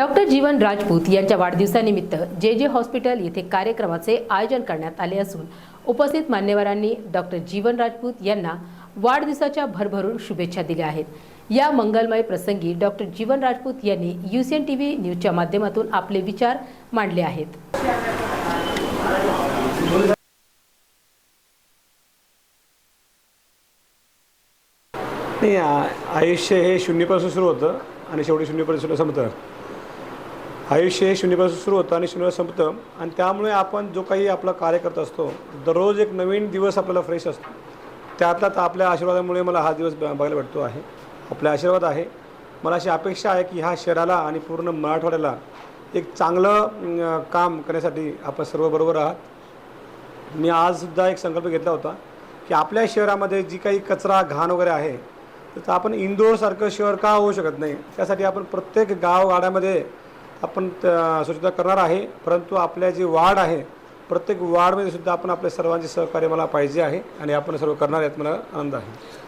Doctor जीवन राजपूत यांच्या वाढदिवसानिमित्त जे जे हॉस्पिटल येथे कार्यक्रमाचे आयोजन करण्यात आले असून उपस्थित मान्यवरांनी डॉक्टर जीवन राजपूत यांना वाढदिवसाच्या भरभरून शुभेच्छा दिल्या आहेत. या मंगलमय प्रसंगी डॉक्टर जीवन राजपूत यांनी युसीएन टी व्ही न्यूजच्या माध्यमातून आपले विचार मांडले आहेत. नाही आयुष्य हे शून्यपासून सुरू होतं आणि शेवटी शून्यपासून संपतं. आयुष्य हे शून्यपासून सुरू होतं आणि शून्यवर संपतं. आणि त्यामुळे आपण जो काही आपला कार्य करत असतो दररोज एक नवीन दिवस आपल्याला फ्रेश असतो. त्यातलाच आपल्या आशीर्वादामुळे मला हा दिवस ब- बघायला भेटतो आहे. आपला आशीर्वाद आहे. मला अशी अपेक्षा आहे की ह्या शहराला आणि पूर्ण मराठवाड्याला एक चांगलं काम करण्यासाठी आपण सर्व बरोबर आहात. मी आजसुद्धा एक संकल्प घेतला होता की आपल्या शहरामध्ये जी काही कचरा घाण वगैरे आहे तर आपण इंदोरसारखं शहर का होऊ शकत नाही? त्यासाठी आपण प्रत्येक गावगाड्यामध्ये आपण स्वच्छता करणार आहे. परंतु आपल्या जी वाढ आहे प्रत्येक वार्डमध्ये सुद्धा आपण आपल्या सर्वांचे सहकार्य मला पाहिजे आहे आणि आपण सर्व करणार आहेत मला आनंद आहे.